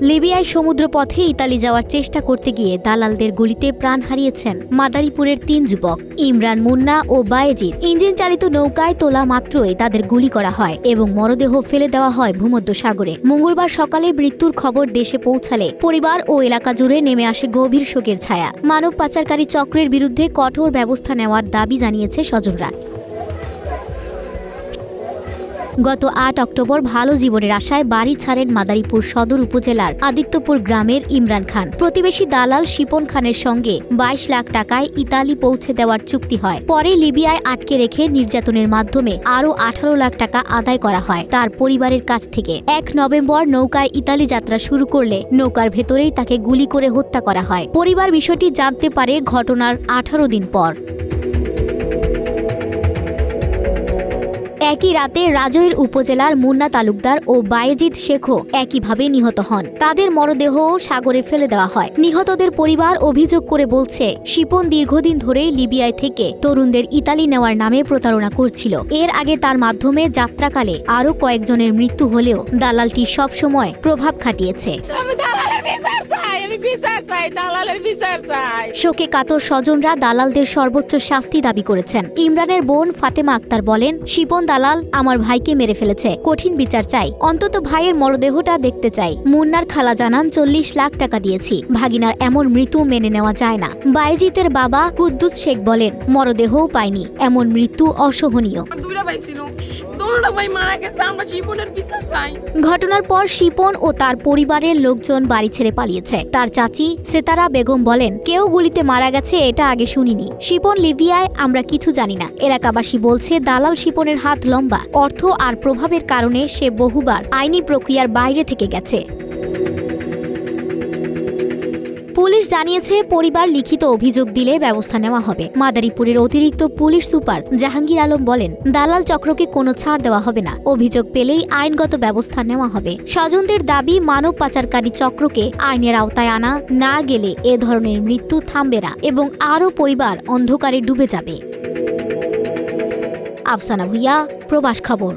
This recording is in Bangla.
লিবিয়ায় সমুদ্র পথে ইতালি যাওয়ার চেষ্টা করতে গিয়ে দালালদের গুলিতে প্রাণ হারিয়েছেন মাদারীপুরের তিন যুবক, ইমরান মুন্না ও বায়েজিদ। ইঞ্জিন চালিত নৌকায় তোলা মাত্রই তাদের গুলি করা হয় এবং মরদেহ ফেলে দেওয়া হয় ভূমধ্য সাগরে মঙ্গলবার সকালে মৃত্যুর খবর দেশে পৌঁছালে পরিবার ও এলাকা জুড়ে নেমে আসে গভীর শোকের ছায়া। মানব পাচারকারী চক্রের বিরুদ্ধে কঠোর ব্যবস্থা নেওয়ার দাবি জানিয়েছে স্বজনরা। গত আট অক্টোবর ভালো জীবনের আশায় বাড়ি ছাড়েন মাদারীপুর সদর উপজেলার আদিত্যপুর গ্রামের ইমরান খান। প্রতিবেশী দালাল শিপন খানের সঙ্গে বাইশ লাখ টাকায় ইতালি পৌঁছে দেওয়ার চুক্তি হয়। পরে লিবিয়ায় আটকে রেখে নির্যাতনের মাধ্যমে আরও আঠারো লাখ টাকা আদায় করা হয় তার পরিবারের কাছ থেকে। এক নভেম্বর নৌকায় ইতালি যাত্রা শুরু করলে নৌকার ভেতরেই তাকে গুলি করে হত্যা করা হয়। পরিবার বিষয়টি জানতে পারে ঘটনার আঠারো দিন পর। একই রাতে রাজৈর উপজেলার মুন্না তালুকদার ও বায়েজিদ শেখও একইভাবে নিহত হন। তাদের মরদেহও সাগরে ফেলে দেওয়া হয়। নিহতদের পরিবার অভিযোগ করে বলছে, শিপন দীর্ঘদিন ধরেই লিবিয়ায় থেকে তরুণদের ইতালি নেওয়ার নামে প্রতারণা করছিল। এর আগে তার মাধ্যমে যাত্রাকালে আরও কয়েকজনের মৃত্যু হলেও দালালটি সবসময় প্রভাব খাটিয়েছে। বিচার চাই দালালের বিচার চাই। শোকে কাতর স্বজনরা দালালদের সর্বোচ্চ শাস্তি দাবি করেছেন। ইমরানের বোন ফাতেমা আক্তার বলেন শিপন দালাল আমার ভাইকে মেরে ফেলেছে কঠিন বিচার চাই। অন্তত ভাইয়ের মরদেহটা দেখতে চাই। মুন্নার খালা জানান চল্লিশ লাখ টাকা দিয়েছি। ভাগিনার এমন মৃত্যু মেনে নেওয়া যায় না। বাইজিতের বাবা কুদ্দুস শেখ বলেন মরদেহও পায়নি এমন মৃত্যু অসহনীয়। ঘটনার পর শিপন ও তার পরিবারের লোকজন বাড়ি ছেড়ে পালিয়েছে। তার চাচি সেতারা বেগম বলেন, কেউ গুলিতে মারা গেছে, এটা আগে শুনিনি। শিপন লিবিয়ায় আমরা কিছু জানি না। এলাকাবাসী বলছে, দালাল শিপনের হাত লম্বা। অর্থ আর প্রভাবের কারণে সে বহুবার আইনি প্রক্রিয়ার বাইরে থেকে গেছে। পুলিশ জানিয়েছে, পরিবার লিখিত অভিযোগ দিলে ব্যবস্থা নেওয়া হবে। মাদারীপুরের অতিরিক্ত পুলিশ সুপার জাহাঙ্গীর আলম বলেন, দালাল চক্রকে কোনো ছাড় দেওয়া হবে না। অভিযোগ পেলেই আইনগত ব্যবস্থা নেওয়া হবে। স্বজনদের দাবি, মানব পাচারকারী চক্রকে আইনের আওতায় আনা না গেলে এ ধরনের মৃত্যু থামবে না এবং আরও পরিবার অন্ধকারে ডুবে যাবে। আফসানা ভুইয়া, প্রবাস খবর।